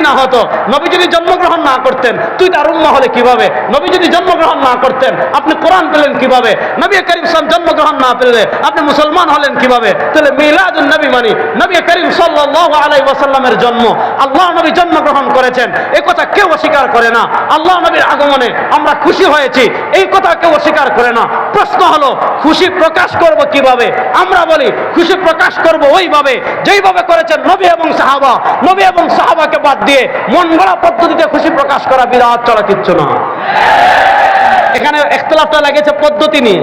না হতো, নবী যদি জন্মগ্রহণ না করতেন, তুই তার উম্মা হলে কীভাবে? নবী যদি জন্মগ্রহণ না করতেন, আপনি কোরআন পেলেন কীভাবে? নবী করিম সাল্লাম জন্মগ্রহণ না পেলে আপনি মুসলমান হলেন কীভাবে? তাহলে মিলাদুন নবী মানি। নবী করিম সাল্লাল্লাহু আলাইহি ওয়াসাল্লামের জন্ম, আল্লাহ নবী জন্মগ্রহণ করেছেন। এই কথা কেউ অস্বীকার করে না। আল্লাহ নবীর আগমনে আমরা খুশি হয়েছি। এই কথা কেউ অস্বীকার করে না। প্রশ্ন হলো, খুশি প্রকাশ করব কীভাবে? আমরা বলি, খুশি প্রকাশ করব ওইভাবে। যেইভাবে করেছেন নবী এবং সাহাবা। নবী এবং সাহাবাকে বাদ দিয়ে মন গড়া পদ্ধতিতে খুশি প্রকাশ করা বিরাট চলা কিচ্ছু না এখানে একতলাফটা লেগেছে পদ্ধতি নিয়ে।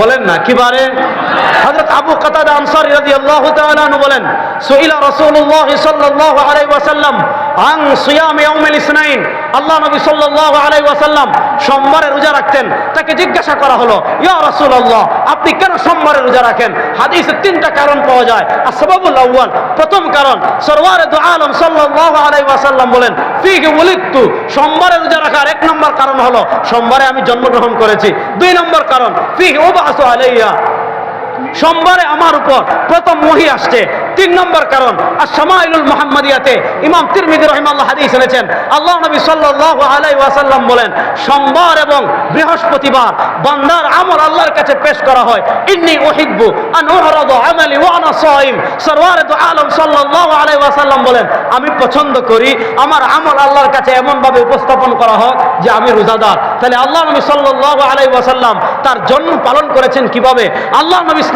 বলেন না কিবারে হযরত আবু কাতাদা আনসারী রাদিয়াল্লাহু তাআলা আনহু বলেন, সুইলা রাসূলুল্লাহ সাল্লাল্লাহু আলাইহি ওয়াসাল্লাম আন সিয়াম ইয়াউমিল ইসনাইন। আল্লাহ নবী সাল্লাল্লাহু আলাইহি ওয়াসাল্লাম সোমবারে রোজা রাখতেন। তাকে জিজ্ঞাসা করা হলো, ইয়া রাসূলুল্লাহ, আপনি কেন সোমবারে রোজা রাখেন? হাদিসে তিনটা কারণ পাওয়া যায়। আর আসবাবুল আউয়াল, প্রথম কারণ, সরওয়ারে দু আলম সাল্লাল্লাহু আলাইহি ওয়াসাল্লাম বলেন, ফিহি ওয়ালিদতু সোমবারে রোজা রাখার এক নম্বর কারণ হলো, সোমবারে আমি জন্মগ্রহণ করেছি। দুই নম্বর কারণ, ফিহি উবাসু আলাইয়া সোমবারে আমার উপর প্রথম মহি আসছে। তিন নম্বর কারণ আর সামাইলুল মোহাম্মদিয়াতে ইমাম তিরমিদি রহিমাল্লাহ হাদিস এনেছেন। আল্লাহ নবী সাল্লাল্লাহু আলাইহি ওয়াসাল্লাম বলেন, সোমবার এবং বৃহস্পতিবার বান্দার আমল আল্লাহর কাছে পেশ করা হয়। ইন্নি উহিব্বু আন উহরাদু আমালি ওয়া সাইম। সরওয়ারে দু আলম সাল্লাল্লাহু আলাইহি ওয়াসাল্লাম বলেন, আমি পছন্দ করি, আমার আমল আল্লাহর কাছে এমন ভাবে উপস্থাপন করা হয় যে আমি রোজাদার। তাহলে আল্লাহ নবী সাল্লাল্লাহু আলাইহি ওয়াসাল্লাম তার জন্ম পালন করেছেন কীভাবে? আল্লাহ নবী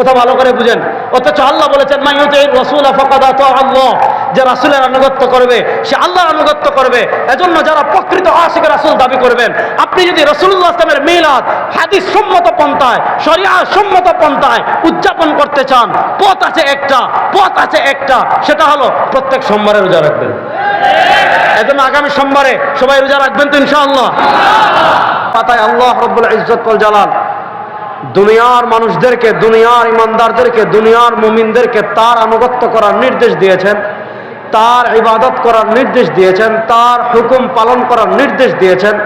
কথা ভালো করে বুঝেন। অথচ আল্লাহ বলেছেন মাইয়ুতে রসুল আল্লাহ। যে রাসুলের আনুগত্য করবে, সে আল্লাহর আনুগত্য করবে। এজন্য যারা প্রকৃত আশিক রাসুল দাবি করবেন, আপনি যদি রসুল্লাহ আসলামের মিলাদ, হাদিস সম্মত পন্থায়, শরিয়া সম্মত পন্থায় উদযাপন করতে চান, পথ আছে একটা, পথ আছে একটা, সেটা হলো প্রত্যেক সোমবারে রোজা রাখবেন। এজন্য আগামী সোমবারে সবাই রোজা রাখবেন তো ইনশাআল্লাহ। পাতায় আল্লাহ রব্বুল ইজ্জত জালাল। দুনিয়ার মানুষদেরকে, দুনিয়ার ইমানদারদেরকে, দুনিয়ার মুমিনদেরকে তার আনুগত্য করার নির্দেশ দিয়েছেন, তার ইবাদত করার নির্দেশ দিয়েছেন, তার হুকুম পালন করার নির্দেশ দিয়েছেন।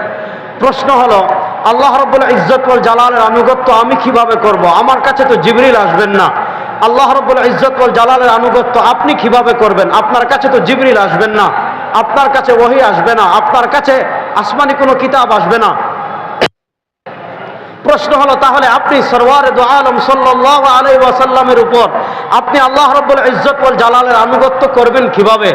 প্রশ্ন হলো, আল্লাহ রব্বুল ইজ্জতুল জালালের আনুগত্য আমি কীভাবে করব? আমার কাছে তো জিবরিল আসবেন না। আল্লাহ রব্বুল ইজ্জতুল জালালের আনুগত্য আপনি কীভাবে করবেন? আপনার কাছে তো জিবরিল আসবেন না। আপনার কাছে ওহি আসবে না। আপনার কাছে আসমানি কোনো কিতাব আসবে না। প্রশ্ন হলো, তাহলে আপনি সরওয়ার দু আলম সাল্লাহ আলাই ওয়াসাল্লামের উপর আপনি আল্লাহ রব্বুল ইজ্জত জালালের আনুগত্য করবেন কীভাবে?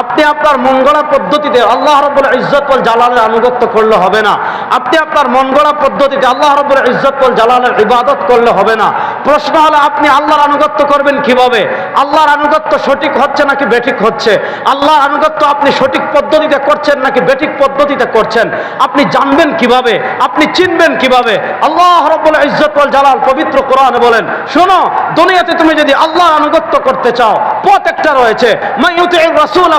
আপনি আপনার মঙ্গলা পদ্ধতিতে আল্লাহ রব্বুল ইজ্জত জালালের আনুগত্য করলে হবে না। আপনি আপনার মঙ্গলা পদ্ধতিতে আল্লাহ রব্বুল ইজ্জত জালালের ইবাদত করলে হবে না। প্রশ্ন হলো, আপনি আল্লাহর আনুগত্য করবেন কীভাবে? আল্লাহর আনুগত্য সঠিক হচ্ছে নাকি বেঠিক হচ্ছে? আল্লাহর আনুগত্য আপনি সঠিক পদ্ধতিতে করছেন নাকি বেঠিক পদ্ধতিতে করছেন? আপনি জানবেন কীভাবে? আপনি চিনবেন কীভাবে? আল্লাহ আল্লাহ রব্বুল ইজ্জত ওয়াল জালাল পবিত্র কোরআনে বলেন, শোনো, দুনিয়াতে তুমি যদি আল্লাহর আনুগত্য করতে চাও, পথ একটা রয়েছে। রাসূল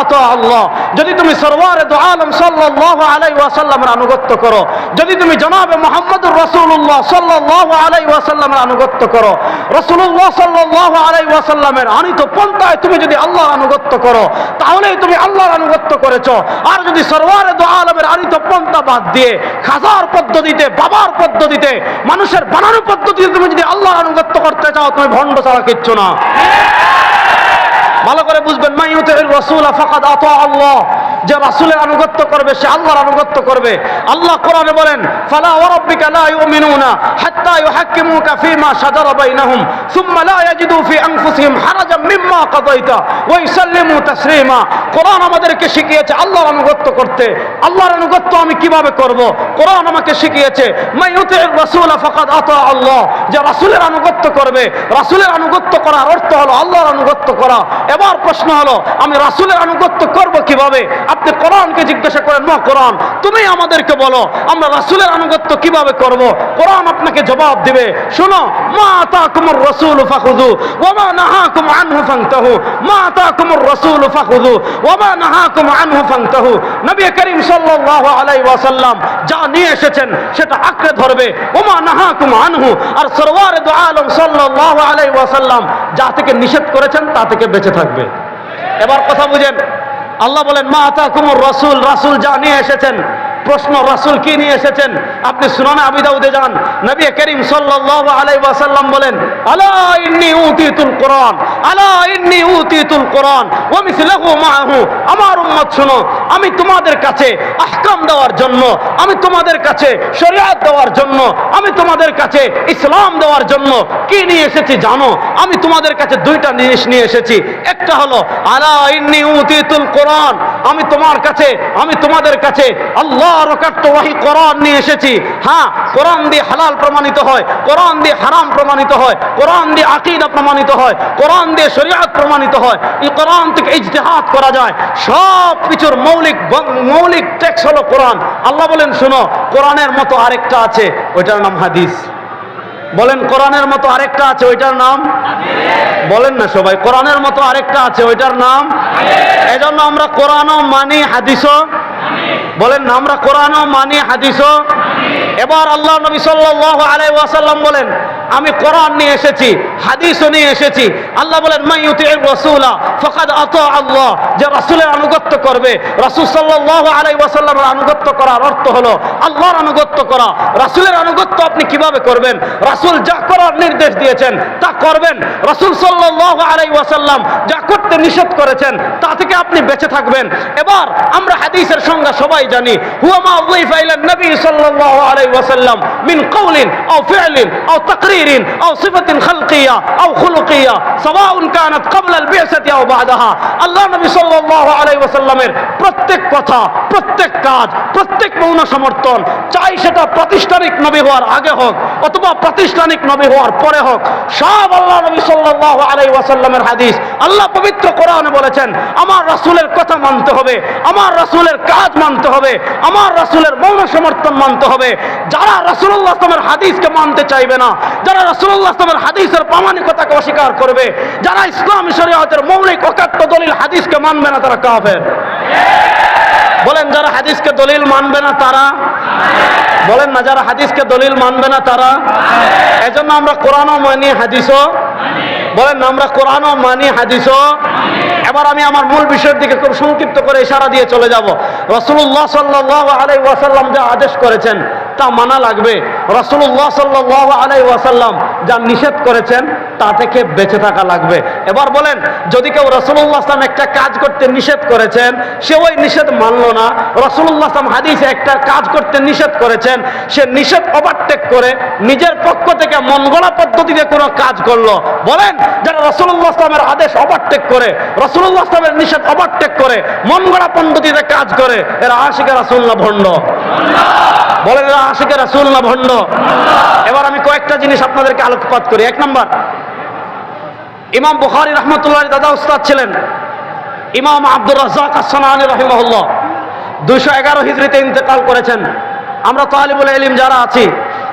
আতা আল্লাহ। যদি তুমি সরওয়ারে দু আলম সাল্লাল্লাহু আলাইহি ওয়াসাল্লামের আনুগত্য করো, যদি তুমি জনাবে মুহাম্মদুর রাসূলুল্লাহ সাল্লাল্লাহু আলাইহি ওয়াসাল্লামের আনুগত্য করো, রাসূলুল্লাহ সাল্লাল্লাহু আলাইহি ওয়াসাল্লামের আনিত পন্থায় তুমি যদি আল্লাহর আনুগত্য করো, তাহলেই তুমি আল্লাহর আনুগত্য করেছ। আর যদি সরওয়ারে দু আলমের আনিত পন্থা বাদ দিয়ে খাজার পদ্ধতিতে, বাবার পদ্ধতিতে, মানুষের বানানো পদ্ধতিতে তুমি যদি আল্লাহর আনুগত্য করতে চাও, তুমি ভণ্ড ছাড়া কিচ্ছু না। ভালো করে বুঝবেন যে রাসূলের আনুগত্য করবে, সে আল্লাহর আনুগত্য করবে। আল্লাহ কোরআনে বলেন আমাদেরকে শিখিয়েছে আল্লাহর আনুগত্য করতে। আল্লাহর আনুগত্য আমি কীভাবে করব? কোরআন আমাকে শিখিয়েছে মাই ইউতিউর রাসূল ফাকাদ আতা আল্লাহ। যে রাসূলের আনুগত্য করবে, রাসূলের আনুগত্য করার অর্থ হলো আল্লাহর আনুগত্য করা। এবার প্রশ্ন হলো, আমি রাসুলের আনুগত্য করব কীভাবে? আপনি কোরআনকে জিজ্ঞাসা করেন, মা কোরআন, তুমি আমাদেরকে বলো, আমরা রাসূলের আনুগত্য কীভাবে করব? কোরআন আপনাকে জবাব দিবে, শোনো, মা আতাকুমুর রাসূল ফাখুযু, ওয়া মা নাহাকুম আনহু ফান্তাহু, মা আনহু নবী করিম সাল্লাল্লাহু আলাইহি ওয়াসাল্লাম যা নিয়ে এসেছেন, সেটা আঁকড়ে ধরবে ওমা নাহাকুম আনহু। আর সরওয়ারে দু আলম সাল্লাল্লাহু আলাইহি ওয়াসাল্লাম যা থেকে নিষেধ করেছেন, তা থেকে বেঁচে থাকবে। এবার কথা বুঝেন। আল্লাহ বলেন মা আতাকুমুর রসুল রাসুল যা নিয়ে এসেছেন প্রশ্ন রাসূল কি নিয়ে এসেছেন? আপনি সুনানে আবি দাউদে যান। নবী করিম সাল্লাল্লাহু আলাইহি ওয়াসাল্লাম বলেন, আলা ইন্নী আলা ইন্নী ওয়া মাআহু আমার উম্মত শুনো, আমি তোমাদের কাছে আহকাম দেওয়ার জন্য, আমি তোমাদের কাছে শরিয়াত দেওয়ার জন্য, আমি তোমাদের কাছে ইসলাম দেওয়ার জন্য কি নিয়ে এসেছি জানো? আমি তোমাদের কাছে দুইটা জিনিস নিয়ে এসেছি। একটা হলো, আলা ইন্নী উতিতুল কোরআন, আমি তোমার কাছে, আমি তোমাদের কাছে আল্লাহ রকাত্ত ওয়াহি কোরআন নিয়ে এসেছি। হ্যাঁ কোরআন দিয়ে হালাল প্রমাণিত হয় কোরআন দিয়ে হারাম প্রমাণিত হয় কোরআন দিয়ে আকিদা প্রমাণিত হয় কোরআন দিয়ে শরিয়াত প্রমাণিত হয় এই কোরআন থেকে ইজতিহাদ করা যায়। সব কিছুর মৌলিক মৌলিক টেক্স হলো কোরআন। আল্লাহ বলেন শুনো কোরআনের মতো আরেকটা আছে ওইটার নাম হাদিস। বলেন কোরআনের মতো আরেকটা আছে ওইটার নাম? বলেন না সবাই কোরআনের মতো আরেকটা আছে ওইটার নাম? এজন্য আমরা কোরআনও মানি হাদিসও বলেন আমরা কোরআনও মানি হাদিসও? এবার আল্লাহ নবী সাল্লাহ আলাই ওয়াসাল্লাম বলেন আমি কোরআন নিয়ে এসেছি, হাদিসও নিয়ে এসেছি। আল্লাহ বলেন যে রাসূলের আনুগত্য করবে, রাসূল সাল্লাল্লাহু আলাইহি ওয়াসাল্লামের আনুগত্য করার অর্থ হলো আল্লাহর আনুগত্য করা। রাসূলের আনুগত্য আপনি কীভাবে করবেন? রাসূল যা করার নির্দেশ দিয়েছেন, তা করবেন। রাসূল সাল্লাল্লাহু আলাইহি ওয়াসাল্লাম যা করতে নিষেধ করেছেন, তা থেকে আপনি বেঁচে থাকবেন। এবার আমরা হাদিসের সংজ্ঞা সবাই জানি, হুয়া মা উযিফা ইলা নবী সাল্লাল্লাহু আলাইহি ওয়াসাল্লাম মিন কাউলিন আও ফি'লিন আও তাকরিরিন আও সিফাতিন খালকিয়া আও খুলুকিয়া সাওয়াউন কানাত ক্বাবলা আল বি'সাতি আও বা'দাহা আল্লাহ নবী সাল্লাল্লাহু আলাইহি ওয়াসাল্লামের প্রত্যেক কথা, প্রত্যেক কাজ, প্রত্যেক মৌন সমর্থন। চাই সেটা প্রাতিষ্ঠানিক নবী হওয়ার আগে হোক, অথবা প্রাতিষ্ঠানিক নবী হওয়ার পরে হোক। সব আল্লাহ নবী সাল্লাল্লাহু আলাইহি ওয়াসাল্লামের হাদিস। আল্লাহ পবিত্র কোরআনে বলেছেন, আমার রাসূলের কথা মানতে হবে, আমার রাসূলের কাজ মানতে হবে, আমার রাসূলের মৌন সমর্থন মানতে হবে। যারা রাসূলুল্লাহ আসলামের হাদিসকে মানতে চাইবে না, যারা রাসূলুল্লাহ আসলামের হাদিসের প্রামাণিকতাকে অস্বীকার করবে, যারা ইসলামী শরীয়তের মৌলিক অকাট্য দলিল হাদিসকে মানবে না, তারা কাফের। বলেন, যারা হাদিসকে দলিল মানবে না তারা? বলেন না, যারা হাদিসকে দলিল মানবে না তারা? এজন্য আমরা কোরআনও মানি, হাদিসও। বলেন আমরা কোরআনও মানি, হাদিসও। এবার আমি আমার মূল বিষয়ের দিকে খুব সংক্ষিপ্ত করে ইশারা দিয়ে চলে যাব। রসুল্লাহ সাল্লাহ আলাই ওয়াসাল্লাম যা আদেশ করেছেন, তা মানা লাগবে। রসুল্লাহ সাল্লাহ আলাই ওয়াসাল্লাম যা নিষেধ করেছেন তা থেকে বেঁচে থাকা লাগবে। এবার বলেন, যদি কেউ রসুল্লাহ আসলাম একটা কাজ করতে নিষেধ করেছেন, সে ওই নিষেধ মানলো না। রসুল্লাহ আসলাম হাদিসে একটা কাজ করতে নিষেধ করেছেন, সে নিষেধ ওভারটেক করে নিজের পক্ষ থেকে মন গড়া পদ্ধতিতে কোনো কাজ করল। বলেন, যারা রসুল্লাহ আসলামের আদেশ ওভারটেক করে রসুল্লাহ আসলামের নিষেধ ওভারটেক করে মন গড়া পদ্ধতিতে কাজ করে, এরা আশিকা রাসুল্লাহ ভণ্ড? বলেন, এরা আশিকা রাসুল্লাহ ভণ্ড? এবার আমি কয়েকটা জিনিস আপনাদেরকে আলোকপাত করি। এক নম্বর ইমাম বুখারি রহমতুল্লাহ দাদা উস্তাদ ছিলেন। ইমাম আব্দুর রাজাক আসসানি রহিমহল্লা দুশো এগারো হিজড়িতে ইন্তেকাল করেছেন। আমরা তালিবুল এলিম যারা আছি,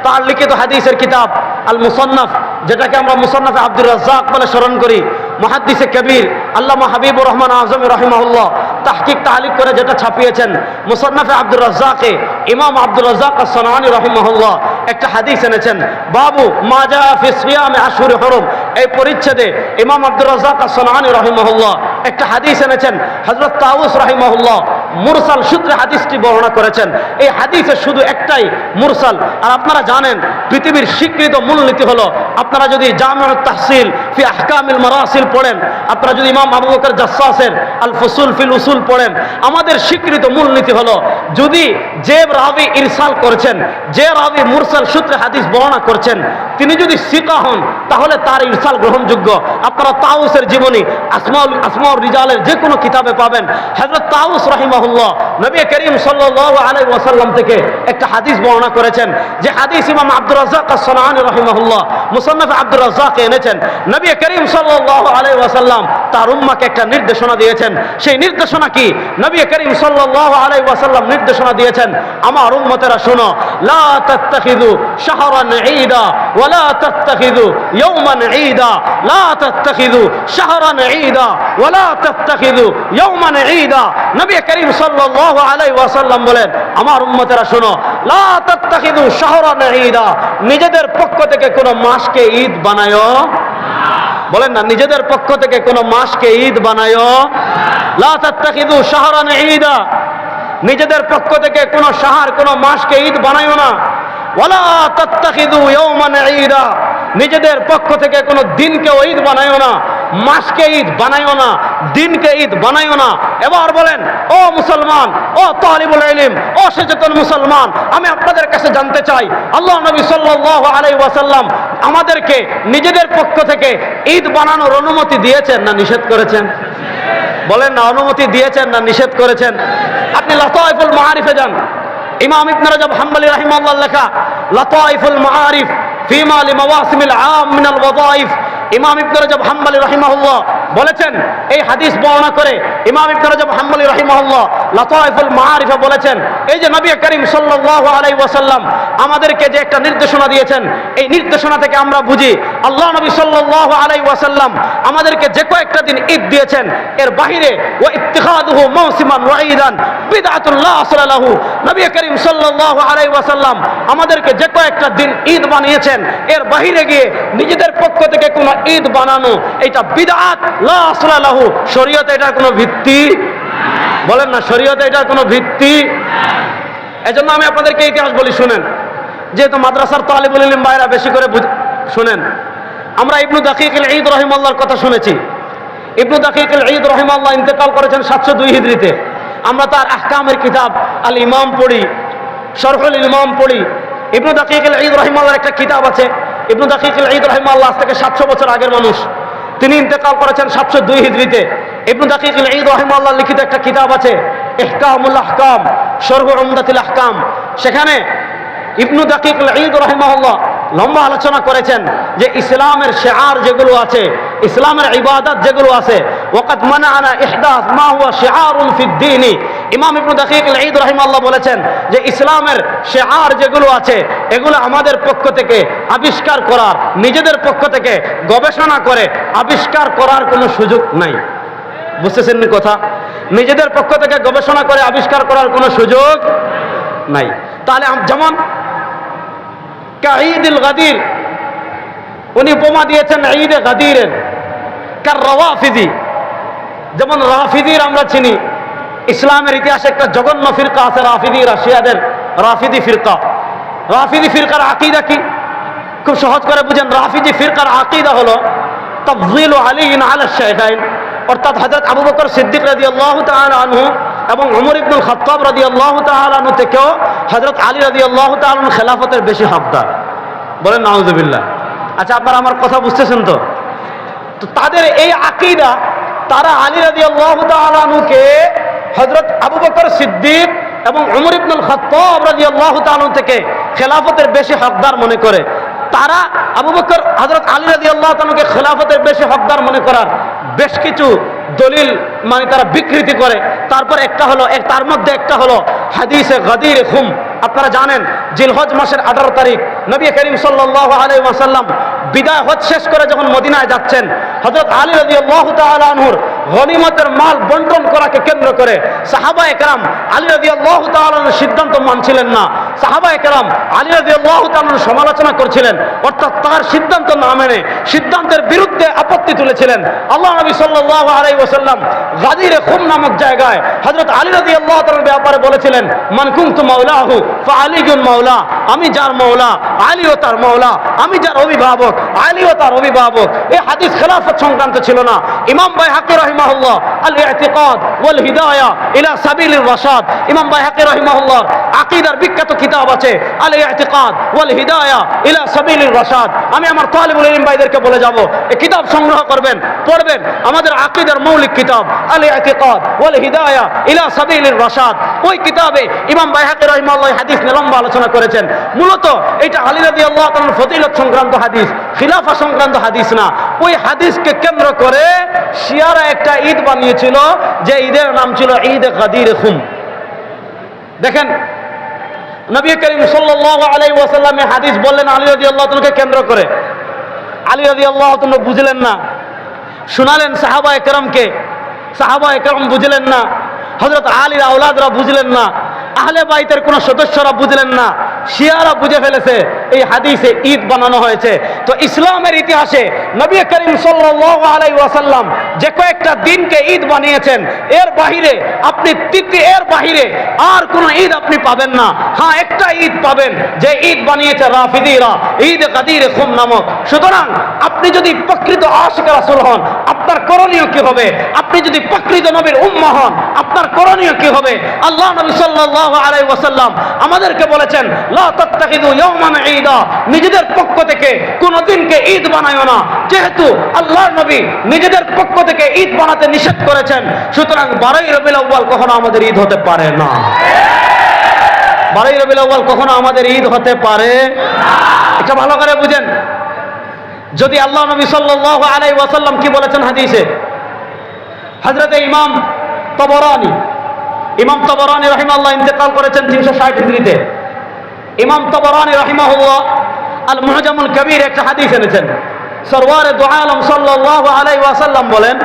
তার লিখিত হাদিসের কিতাব আল মুসন্নাফ যেটাকে আমরা মুসন্নফে আব্দুর রাজ্জাক বলে স্মরণ করি। মহাদ্দিসে কবির, আল্লামা হাবিবুর রহমান আজম রহিমাহুল্লাহ তাহকিক তাহলিক করে যেটা ছাপিয়েছেন মুসন্নাফে আব্দুর রাজ্জাকে, ইমাম আব্দুর রাজ্জাক সনানি রহিমাহুল্লাহ একটা হাদিস এনেছেন, বাবু মাজা ফি সিয়ামে আশুর হরম। এই পরিচ্ছেদে ইমাম আব্দুর রাজ্জাক সনানি রহিমাহুল্লাহ একটা হাদিস এনেছেন হজরত তাউস রহিমাহুল্লাহ মুরসাল সূত্রে হাদিসটি বর্ণনা করেছেন। এই হাদিসের শুধু একটাই মুরসাল। আর আপনারা জানেন, পৃথিবীর স্বীকৃত মূলনীতি হলো, আপনারা যদি জামিউত তাহসিল ফি আহকামিল মারাসিল পড়েন, আপনারা যদি ইমাম আবু বকর জাসসাসের আল ফুসুল ফিল উসুল পড়েন, আমাদের স্বীকৃত মূলনীতি হলো, যদি যে রাবি ইরসাল করেছেন, যে রাবি মুরসাল সূত্রে হাদিস বর্ণনা করছেন, তিনি যদি সিকা হন, তাহলে তার ইরসাল গ্রহণযোগ্য। আপনারা তাউসের জীবনী আসমাউল আসমাউল রিজালের যে কোনো কিতাবে পাবেন। হযরত তাউস রাহিমাহুল্লাহ, নবী করিম সাল্লাল্লাহু আলাইহি ওয়াসাল্লাম থেকে একটা হাদিস বর্ণনা করেছেন। যে হাদিস ইমাম আব্দুর রাজ্জাক as-সানানি রাহিমাহুল্লাহ আব্দুর রাজ্জাক এনেছেন। নবী করিম সাল্লাল্লাহু আলাইহি ওয়াসাল্লাম তার উম্মাকে একটা নির্দেশনা দিয়েছেন। সেই নির্দেশনা কি? নবী করিম সাল্লাল্লাহু আলাইহি ওয়াসাল্লাম নির্দেশনা দিয়েছেন, আমার উম্মতেরা শোনো, লা তাত্তাখিযু শাহরান ঈদা ওয়ালা তাত্তাখিযু ইয়াওমান ঈদা, লা তাত্তাখিযু শাহরান ঈদা ওয়ালা তাত্তাখিযু ইয়াওমান ঈদা। নবী করিম সাল্লাল্লাহু বলেন, আমার উম্মতেরা শোনো, লা নিজেদের পক্ষ থেকে কোনো মাসকে ঈদ বানায়ো বলেন না, নিজেদের পক্ষ থেকে কোনো মাসকে ঈদ বানায়ো লা তাত্তাখিযু শাহরান ঈদা, নিজেদের পক্ষ থেকে কোনো শাহর কোনো মাসকে ঈদ বানায়ো না। নিজেদের পক্ষ থেকে কোনো দিনকে ঈদ বানায়ো না, মাসকে ঈদ বানায়ো না। দিনকে ঈদ বানাইও না। এবার বলেন, ও মুসলমান, ও তালিবুল ইলম, ও সচেতন মুসলমান, আমি আপনাদের কাছে জানতে চাই, আল্লাহ নবী সাল্লাল্লাহু আলাইহি ওয়াসাল্লাম আমাদেরকে নিজেদের পক্ষ থেকে ঈদ বানানোর অনুমতি দিয়েছেন না নিষেধ করেছেন? বলেন না, অনুমতি দিয়েছেন না নিষেধ করেছেন? আপনি লতাইফুল মাআরিফে যান। ইমাম ইবনে রাজব হাম্বলি রাহিমাহুল্লাহ লেখা লতাইফুল মাআরিফ ফিমা লিমাওয়াসিমিল আম মিনাল ওয়াযাইফ ইমাম ইবনে রাজব হাম্বলি রাহিমাহুল্লাহ বলেছেন, এই হাদিস বর্ণনা করে ইমাম ইবনে রাজব হাম্বলি রাহিমাহুল্লাহ লতাইফুল মাআরিফে বলেছেন, এই যে নবী করিম সাল্লাল্লাহু আলাইহি ওয়াসাল্লাম আমাদেরকে যে একটা নির্দেশনা দিয়েছেন, এই নির্দেশনা থেকে আমরা বুঝি আল্লাহ নবী সাল্লাল্লাহু আলাইহি ওয়াসাল্লাম আমাদেরকে যে কয়েকটা দিন ঈদ দিয়েছেন, এর বাহিরে ওয়া ইত্তিখাদুহু মৌসিমান ওয়া ঈদান বিদআতুল্লাহ সাল্লাল্লাহু নবী করিম সাল্লাল্লাহু আলাইহি ওয়াসাল্লাম আমাদেরকে যে কয়েকটা দিন ঈদ বানিয়েছেন, এর বাহিরে গিয়ে নিজেদের পক্ষ থেকে কোনো ঈদ বানানো, এটা বিদআত লা সাল্লাল্লাহু শরীয়তে এটার কোনো ভিত্তি? বলেন না, শরীয়তে এটার কোনো ভিত্তি? এজন্য আমি আপনাদেরকে ইতিহাস বলি, শুনেন। যেহেতু মাদ্রাসার তালিবুল ইলম ভাইরা বেশি করে শুনেন। আমরা ইবনু দাকিক ঈদ রহিমাল্লাহর কথা শুনেছি। ইবনু দাকিক ঈদ রহিমাল্লাহ ইন্তেকাল করেছেন সাতশো দুই হিজড়িতে। আমরা তার আহকামের কিতাব আল ইমাম পড়ি শরফুল ইমাম পড়ি। ইবনু দাকিক ঈদ রহিমাল্লাহর একটা কিতাব আছে। ইবনু দাকিক ঈদ রহিমাল্লাহ আজ থেকে সাতশো বছর আগের মানুষ। তিনি ইন্তেকাল করেছেন সাতশো দুই হিজড়িতে। ইবনু দাকিক ঈদ রহিমাল্লাহ লিখিত একটা কিতাব আছে, ইহকামুল আহকাম সর্ব উমদাতিল আহকাম। সেখানে ইবনু দাকিক ঈদ রহিমাহুল্লাহ লম্বা আলোচনা করেছেন যে ইসলামের শেয়ার যেগুলো আছে, ইসলামের ইবাদত যেগুলো আছে ওয়াকাত মানানা ইহদাস, মা হুয়া শিআরুন ফিদ্দীনি ইমাম ইবনু দাকিক ঈদ রহিমাল্লাহ বলেছেন যে ইসলামের শেয়ার যেগুলো আছে, এগুলো আমাদের পক্ষ থেকে আবিষ্কার করার, নিজেদের পক্ষ থেকে গবেষণা করে আবিষ্কার করার কোনো সুযোগ নাই। বুঝতেছেন কথা? নিজেদের পক্ষ থেকে গবেষণা করে আবিষ্কার করার কোনো সুযোগ নাই। তাহলে যেমন ঈদুল গাদির, উনি উপমা দিয়েছেন ঈদে গাদিরের কার রওয়াফিদি যেমন রাফিদির আমরা চিনি ইসলামের ইতিহাসে একটা জঘন্য ফিরকা আছে, রাফিদি, রাশিয়াদের রাফিদি ফিরকা। রাফিদি ফিরকার আকিদা কি? খুব সহজ করে বুঝেন, রাফিদি ফিরকার আকিদা হলো তফজিল আলী আল শেখাইন অর্থাৎ হজরত আবু বকর সিদ্দিক রাজি আল্লাহ আনহু এবং উমর ইবনুল খত্তাব রাজি আল্লাহ আনহু থেকেও হজরত আলী রাজি আল্লাহ তালন খেলাফতের বেশি হকদার বলেন, নাউজুবিল্লাহ। আচ্ছা আপনারা আমার কথা বুঝতেছেন তো? তো তাদের এই আকিদা, তারা আলী রাজি আল্লাহ তালুকে হজরত আবু বকর সিদ্দিক এবং উমর ইবনুল খত্তাব আল্লাহ তালু থেকে খেলাফতের বেশি হকদার মনে করে। তারা আবু বকর হজরত আলী রাজি আল্লাহ তালুকে খেলাফতের বেশি হকদার মনে করার বেশ কিছু দলিল মানে তারা বিকৃতি করে। তারপর একটা হলো তার মধ্যে একটা হলো হাদিসে গদির খুম। আপনারা জানেন, জিলহজ মাসের আঠারো তারিখ নবী করিম সাল্লাহ ওয়াসাল্লাম বিদায় হজ শেষ করে যখন মদিনায় যাচ্ছেন হজরত আলী রাজি আল্লাহ তালহুর গনিমতের মাল বন্টন করাকে কেন্দ্র করে সাহাবা একরাম আলী রাজি আল্লাহ তালুর সিদ্ধান্ত মানছিলেন না সাহাবা একরাম আলী রাজি আল্লাহ সমালোচনা করছিলেন, অর্থাৎ তার সিদ্ধান্ত না মেনে সিদ্ধান্তের বিরুদ্ধে আপত্তি তুলেছিলেন। আল্লাহ নবী সাল্লাহ আলাই ওসাল্লাম গাদিরে খুম নামক জায়গায় হজরত আলী রাজি আল্লাহ তালুর ব্যাপারে বলেছিলেন মানকুম মানকুন্তু মাওলাহু ফা আলীগুন মাওলা, আমি যার মৌলা আলীও তার মৌলা আমি যার অভিভাবক, আলীও তার অভিভাবক। এই হাদিস খেলাফত সংক্রান্ত ছিল না। ইমাম ভাই হাকি রহিমাহুল্লাহ আল ইতিকাদ ওয়াল হিদায়া ইলা সাবিলির রাশাদ। ইমাম ভাই হাকি রহিমাহুল্লাহ, আকীদার বিখ্যাত কিতাব আছে, আল ইতিকাদ ওয়াল হিদায়া ইলা সাবিলির রাশাদ। আমি আমার তালিবুল ইলম ভাইদেরকে বলে যাব এই কিতাব সংগ্রহ করবেন, পড়বেন, আমাদের আকীদার মৌলিক কিতাব, আল ইতিকাদ ওয়াল হিদায়া ইলা সাবিলির রাশাদ। ওই কিতাবে ইমাম ভাই হাকি রহিমাহুল্লাহ হাদিস নিয়ে আলোচনা করেছেন। মূলত এটা আলী আল্লাহ তাআলার ফজিলত সংক্রান্ত হাদিস, খিলাফা সংক্রান্ত হাদিস না। ওই হাদিসকে কেন্দ্র করে শিয়ারা একটা ঈদ বানিয়েছিল, যে ঈদের নাম ছিল ঈদ গাদির খুম দেখেন নবী করিম আলাইহি ওয়াসাল্লামে হাদিস বললেন, আলী রাজি আল্লাহ তাআলাকে কেন্দ্র করে? আলী রাজি আল্লাহ বুঝলেন না। শুনালেন সাহাবা একরমকে সাহাবা একরম বুঝলেন না। হজরত আলীর আওলাদরা বুঝলেন না। আহলে বাইতের কোন সদস্যরা বুঝলেন না, শিয়ারা বুঝে ফেলেছে, এই হাদিসে ঈদ বানানো হয়েছে। তো ইসলামের ইতিহাসে নবী করিম আলাইহি ওয়াসাল্লাম যে কয়েকটা দিনকে ঈদ বানিয়েছেন, এর বাহিরে আপনি তৃতীয় এর বাহিরে আর কোন ঈদ আপনি পাবেন না। হ্যাঁ একটা ঈদ পাবেন, যে ঈদ বানিয়েছে রাফিদিরা, ঈদ কাদির খুম নামক। সুতরাং আপনি যদি প্রকৃত আশিক হন আপনার করণীয় কি হবে? আপনি যদি প্রকৃত নবীর উম্মা হন, আপনার করণীয় কি হবে? আল্লাহ নবী সাল্লাল্লাহু আলাইহি ওয়াসাল্লাম আমাদেরকে বলেছেন ঈদা। নিজেদের পক্ষ থেকে কোন দিনকে ঈদ বানায়ো না। যেহেতু আল্লাহর নবী নিজেদের পক্ষ থেকে ঈদ বানাতে নিষেধ করেছেন, সুতরাং বারোই রবিউল আউয়াল কখনো আমাদের ঈদ হতে পারে না। বারোই রবিউল আউয়াল কখনো আমাদের ঈদ হতে পারে এটা ভালো করে বুঝেন। যদি আল্লাহ নবী সাল্লাল্লাহু আলাইহি ওয়াসাল্লাম কি বলেছেন হাদিসে? হযরতে ইমাম তবরানি ইমাম তবরানি রহিমাল্লাহ ইন্তেকাল করেছেন তিনশো ষাট হিজড়িতে ইমাম তবরানি রহিমাহুল্লাহ আল মুহজামুল কবির একটা হাদিস এনেছেন। সরওয়ার দু আলম সাল্লাল্লাহু আলাইহি ওয়াসাল্লাম বলেন,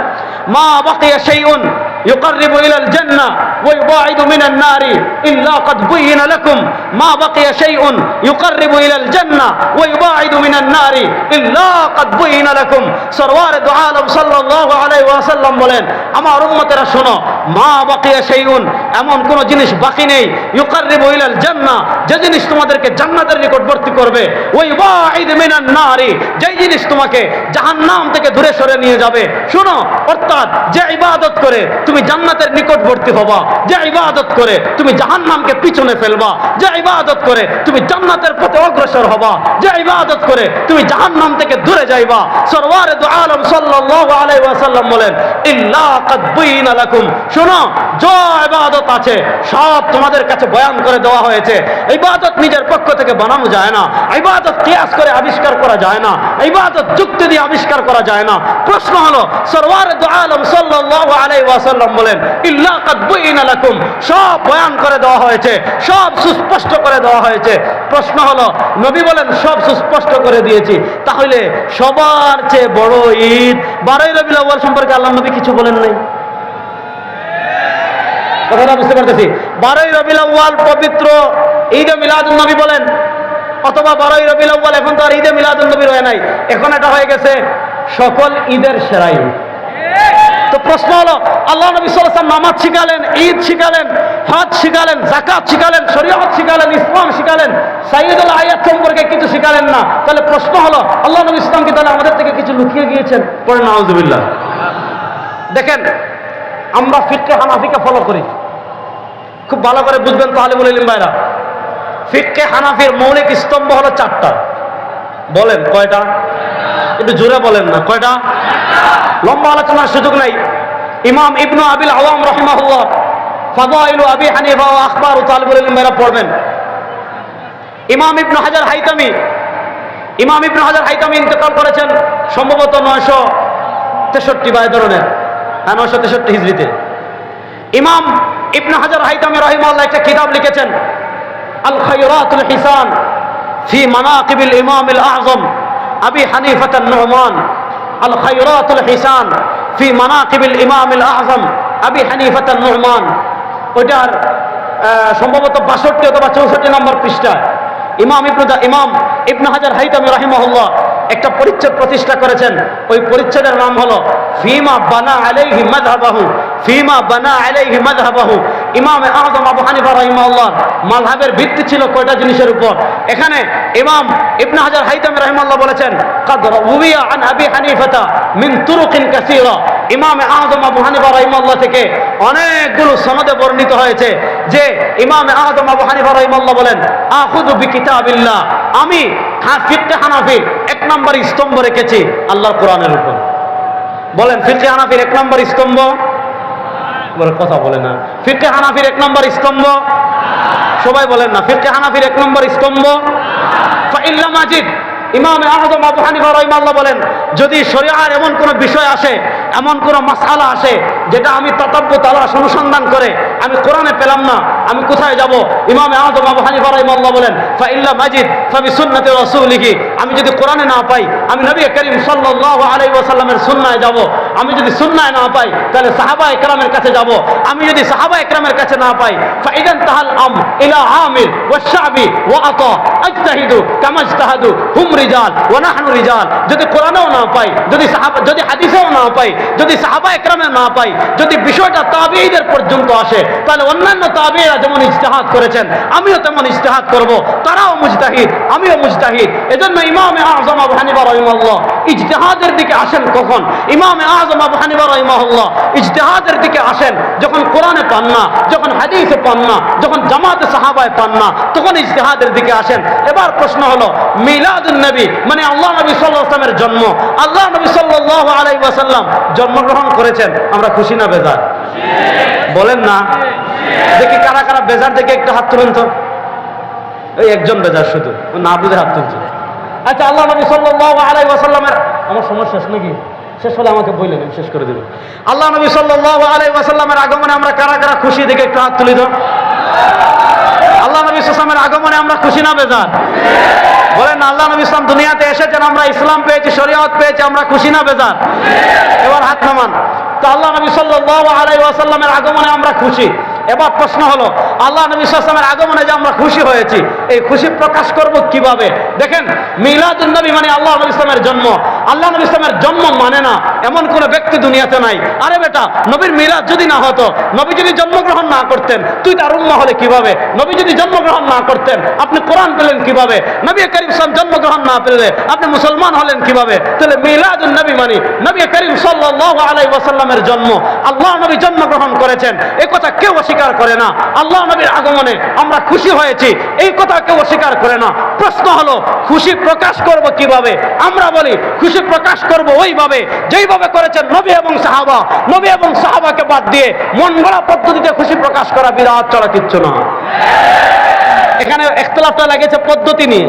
মা বাকিয়া শাইউন يقرب إلى الجنة ويباعد من النار إلا قد بين لكم ما بقي شيء يقرب إلى الجنة ويباعد من النار إلا قد بين لكم সরওয়ার দু আলম সাল্লাল্লাহু আলাইহি ওয়াসাল্লাম বলেন আমার উম্মতেরা শোনো মা বাকিয়া শাইউন এমন কোন জিনিস বাকি নেই। ইউকাররিবু ইলাল জান্নাহ যে জিনিস তোমাদেরকে জান্নাতের নিকটবর্তী করবে, ওই বাঈদ মিনান নারি। যে জিনিস তোমাকে জাহান্নাম থেকে দূরে সরে নিয়ে যাবে, শোনো, অর্থাৎ যে ইবাদত করে তুমি জান্নাতের নিকটবর্তী হবা, যে ইবাদত করে তুমি জাহান্নামকে পিছনে ফেলবা, যে ইবাদত করে তুমি জান্নাতের পথে অগ্রসর হবা, যে ইবাদত করে তুমি জাহান্নাম থেকে দূরে যাইবা। সরওয়ারে দু আলম সাল্লাল্লাহু আলাইহি ওয়াসাল্লাম বলেন, ইল্লা কাদ বুইনা লাকুম। শোনো, যা ইবাদত আছে, সব তোমাদের কাছে বয়ান করে দেওয়া হয়েছে। ইবাদত নিজের পক্ষ থেকে বানানো যায় না। ইবাদত কিয়াস করে আবিষ্কার করা যায় না। ইবাদত যুক্তি দিয়ে আবিষ্কার করা যায় না। প্রশ্ন হলো, সরওয়ারে আলম সাল্লাল্লাহু আলাইহি ওয়াসাল্লাম বলেন, ইল্লা কাদ বুইনা লাকুম। সব বয়ান করে দেওয়া হয়েছে, সব সুস্পষ্ট করে দেওয়া হয়েছে। প্রশ্ন হলো, নবী বলেন, সব সুস্পষ্ট করে দিয়েছি। তাহলে সবার চেয়ে বড় ঈদ বারোই রবিউল সম্পর্কে আল্লাহ নবী কিছু বলেন নাই। কথাটা বুঝতে পারতেছি। বারোই রবিউল আউয়াল পবিত্র ঈদে মিলাদুন নবী বলেন, অথবা বারোই রবিউল আউয়াল এখন তো আর ঈদে মিলাদুন নবী রয়ে নাই। এখন এটা হয়ে গেছে সকল ঈদের সেরাই তো প্রশ্ন হলো, আল্লাহ নবী সাল্লাম নামাজ শিখালেন, ঈদ শিখালেন, হজ শিখালেন জাকাত শিখালেন, শরীয়ত শিখালেন, ইসলাম শিখালেন সাইয়দুল আয়াত সম্পর্কে কিছু শিখালেন না। তাহলে প্রশ্ন হলো, আল্লাহ নবী ইসলাম কি তাহলে আমাদের থেকে কিছু লুকিয়ে গিয়েছেন? পরে নাউজুবিল্লাহ। দেখেন আমরা ফিক্কে হানাফিকে ফলো করি। খুব ভালো করে বুঝবেন তাহলে বলে ভাইরা। ফিক্কে হানাফির মৌলিক স্তম্ভ হলো চারটা। বলেন, কয়টা? একটু জোরে বলেন না, কয়টা? লম্বা আলোচনার সুযোগ নাই। ইমাম ইবনু আবিল আওয়াম রহমাহুল্লাহ, ফাদাইলু আবি হানিফা ও আখবার ও তালিবুল ইলম ভাইরা পড়বেন। ইমাম ইবনু হাজার হাইতামি, ইমাম ইবনু হাজার হাইতামি ইন্তেকাল করেছেন, সম্ভবত নয়শো তেষট্টি বা ধরনের। হ্যাঁ নয়শো তেষট্টি হিজড়িতে। ইমাম ইবনে হাজার হাইতামে রহিমাল্লাহ একটা কিতাব লিখেছেন আল খায়রাতুল হিসান ফি মানাকিবিল ইমামিল আযম আবি হানিফাত নুহমান আল খায়রাতুল হিসান ফি মানাকিবিল ইমামিল আযম আবি হানিফাত নুহমান ওইটার সম্ভবত বাষট্টি অথবা চৌষট্টি নম্বর পৃষ্ঠা। ইমাম ইবনুদা ইমাম ইবনে হাজার হাইতামি রাহিমাহুল্লাহ একটা পরিচ্ছেদ প্রতিষ্ঠা করেছেন। ওই পরিচ্ছেদের নাম হলো ফিমা বানা আলাইহি মাযহাবাহু, ফিমা বানা আলাইহি মাযহাবাহু। ইমাম আযম আবু হানিফা রাহিমাহুল্লাহ, মাযহাবের ভিত্তি ছিল কয়টা জিনিসের উপর? এখানে ইমাম ইবনে হাজার হাইতাম রাহিমাহুল্লাহ বলেছেন, কাদ রাবিয়া আন আবি হানিফাতা মিন তুরুকিন কাসীরা। ইমাম আযম আবু হানিফা রাহিমাহুল্লাহ থেকে অনেকগুলো সনদে বর্ণিত হয়েছে যে ইমাম আযম আবু হানিফা রাহিমাহুল্লাহ বলেন, আখুযু বিকিতাবিল্লাহ, আমি ফিকহে হানাফি, এক নম্বর স্তম্ভ রেখেছি আল্লাহর কোরআনের উপর। বলেন ফিকে হানাফির এক নম্বর স্তম্ভ? বলে, কথা বলে না। ফিকে হানাফির এক নম্বর স্তম্ভ? সবাই বলেন না ফিরকে হানাফির এক নম্বর স্তম্ভ? ইল্লা মাজিদ, ইমাম আহমদ, আবু হানিফা রহিমাল্লাহ বলেন, যদি শরীয়ার এমন কোন বিষয় আসে এমন কোন মাসালা আসে যেটা আমি ততব্য তালাশ অনুসন্ধান করে আমি কোরআনে পেলাম না। আমি কোথায় যাব? ইমাম আহমদ আবু হানিফা রহিমাল্লাহ বলেন, ফাইল্লা মাজিদ, ফাবি সুন্নতে রাসূলিহি। আমি যদি কোরআনে না পাই, আমি নবী করিম সাল্লাল্লাহু আলাইহি ওয়াসাল্লামের সুন্নায় যাব। আমি যদি সুন্নায় না পাই, তাহলে সাহাবা একরামের কাছে যাব। আমি যদি সাহাবা একরামের কাছে না পাই, ফাইদান তাহাল আম ইলা আমির ওয়া শাবি ওয়া আতা, আজতাহিদু কামা ইজতাহাদু হুম রিজাল ওয়া নাহনু রিজাল। যদি কোরআনেও না পাই, যদি সাহাবা যদি হাদিসেও না পাই যদি সাহাবা একরামে না পাই, যদি বিষয়টা তাবিঈদের পর্যন্ত আসে, তাহলে অন্যান্য তাবিঈরা যেমন ইজতিহাদ করেছেন, আমিও তেমন ইজতিহাদ করব। তারাও মুজতাহিদ, আমিও মুজতাহিদ। এজন্য ইমামে আযম আবু হানিফা রাহিমাহুল্লাহ, ইজতিহাদের দিকে আসেন কখন? ইমামে আযম আবু হানিফা রাহিমাহুল্লাহ, ইজতিহাদের দিকে আসেন যখন কোরআনে পান না, যখন হাদিসে পান না, যখন জামাতে সাহাবায় পান না, তখন ইজতিহাদের দিকে আসেন। এবার প্রশ্ন হলো, মিলাদুন নবী মানে আল্লাহ নবী সাল্লাল্লাহু আলাইহি ওয়াসাল্লামের জন্ম, আল্লাহ নবী সাল্লাল্লাহু আলাইহি ওয়াসাল্লাম জন্মগ্রহণ করেছেন, আমরা খুশি না বেজার? বলেন না। দেখি কারা কারা বেজার দেখে একটু হাত তুলেন তো। এই একজন বেজার শুধু না বুঝে হাত তুলছে। আচ্ছা আল্লাহ নবী সাল্লাল্লাহু আলাইহি ওয়াসাল্লামের, আমার সময় শেষ নাকি? শেষ হলে আমাকে বললেন আমি শেষ করে দেব আল্লাহ নবী সাল্লাল্লাহু আলাইহি ওয়াসাল্লামের আগমনে আমরা কারা কারা খুশি দেখে একটু হাত তুলি তো। আল্লাহ নবী ইসলামের আগমনে আমরা খুশি না বেজার? বলেন, আল্লাহ নবী ইসলাম দুনিয়াতে এসেছেন, আমরা ইসলাম পেয়েছি, শরীয়ত পেয়েছি, আমরা খুশি না, বেজার? এবার হাত নামান তো আল্লাহ নবী সাল্লাল্লাহু আলাইহি ওয়াসাল্লামের আগমনে আমরা খুশি। এবার প্রশ্ন হলো, আল্লাহ নবী সাল্লামের আগমনে যে আমরা খুশি হয়েছি, এই খুশি প্রকাশ করব কীভাবে? দেখেন মিলাদুল নবী মানে আল্লাহ নবী ইসলামের জন্ম। আল্লাহ নবী ইসলামের জন্ম মানে না, এমন কোন ব্যক্তি দুনিয়াতে নাই। আরে বেটা, নবীর মিলাদ যদি না হতো, নবী যদি জন্মগ্রহণ না করতেন, তুই তার উম্মা হলে কীভাবে? নবী যদি জন্মগ্রহণ না করতেন, আপনি কোরআন পেলেন কীভাবে? নবী করিম সাল্লাম জন্মগ্রহণ না পেলে আপনি মুসলমান হলেন কীভাবে? তাহলে মিলাদুন নবী মানে নবী করিম সাল্লাল্লাহু আলাইহি ওয়াসাল্লামের জন্ম। আল্লাহ নবী জন্মগ্রহণ করেছেন এই কথা কেউ অস্বীকার করে না। আল্লাহ নবীর আগমনে আমরা খুশি হয়েছি, এই কথা কেউ অস্বীকার করে না। প্রশ্ন হলো, খুশি প্রকাশ করব কীভাবে? আমরা বলি, খুশি প্রকাশ করব ওইভাবে, যেইভাবে করেছেন নবী এবং সাহাবা। নবী এবং সাহাবাকে বাদ দিয়ে মন গড়া পদ্ধতিতে খুশি প্রকাশ করা বিরাট চড়া কিচ্ছু না। এখানে একতলাফটা লাগেছে পদ্ধতি নিয়ে।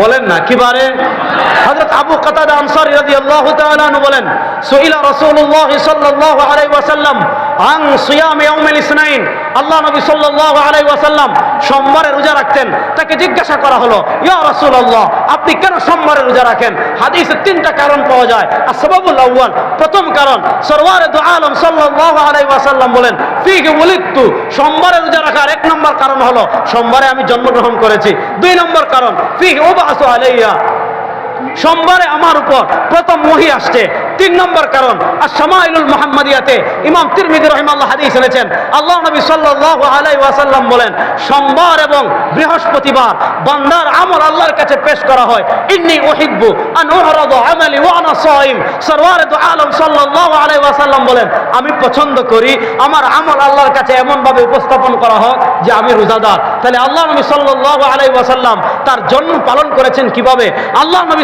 বলেন না কিবারে হযরত আবু কাতাদা আনসারী রাদিয়াল্লাহু তাআলা আনহু বলেন, সুইলা রাসূলুল্লাহ সাল্লাল্লাহু আলাইহি ওয়াসাল্লাম আন সিয়াম ইয়াউমিল ইসনাইন। আল্লাহ নবী সাল্লাল্লাহু আলাইহি ওয়াসাল্লাম সোমবারে রোজা রাখতেন। তাকে জিজ্ঞাসা করা হলো, ইয়া রাসূলুল্লাহ, আপনি কেন সোমবারে রোজা রাখেন? হাদিসে তিনটা কারণ পাওয়া যায়। আর আসবাবুল আউয়াল, প্রথম কারণ, সরওয়ারে দু আলম সাল্লাল্লাহু আলাইহি ওয়াসাল্লাম বলেন, ফিহি ওয়ালিদতু সোমবারে রোজা রাখার এক নম্বর কারণ হলো সোমবারে আমি জন্মগ্রহণ করেছি। দুই নম্বর কারণ, ফিহি উবাসু আলাইয়া সোমবারে আমার উপর প্রথম মহি আসছে। তিন নম্বর কারণ আর শামাইলুল মোহাম্মদিয়াতে ইমাম তিরমিদি রহিমাল্লাহ হাদিস এনেছেন। আল্লাহ নবী সাল্লাল্লাহু আলাইহি ওয়াসাল্লাম বলেন, সোমবার এবং বৃহস্পতিবার বান্দার আমল আল্লাহর কাছে পেশ করা হয়। ইন্নী উহিব্বু আন উহরাদু আমালি ওয়া সাইম। সরওয়ারে দু আলম সাল্লাল্লাহু আলাইহি ওয়াসাল্লাম বলেন, আমি পছন্দ করি, আমার আমল আল্লাহর কাছে এমন ভাবে উপস্থাপন করা হোক যে আমি রোজাদার। তাহলে আল্লাহ নবী সাল্লাল্লাহু আলাইহি ওয়াসাল্লাম তার জন্ম পালন করেছেন কীভাবে? আল্লাহ নবী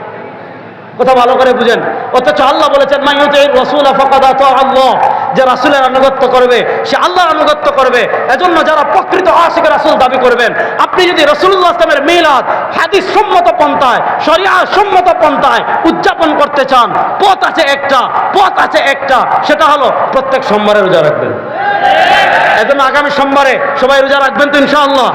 কথা ভালো করে বুঝেন। অথচ আল্লাহ বলেছেন মাইয়ুতে রসুল আল্লাহ। যে রাসুলের আনুগত্য করবে, সে আল্লাহর আনুগত্য করবে। এজন্য যারা প্রকৃত আশিক রাসুল দাবি করবেন, আপনি যদি রসুল্লাহ আসলামের মিলাদ, হাদিস সম্মত পন্থায়, শরিয়া সম্মত পন্থায় উদযাপন করতে চান, পথ আছে একটা, পথ আছে একটা, সেটা হলো প্রত্যেক সোমবারে রোজা রাখবেন। এজন্য আগামী সোমবারে সবাই রোজা রাখবেন তো ইনশাআল্লাহ?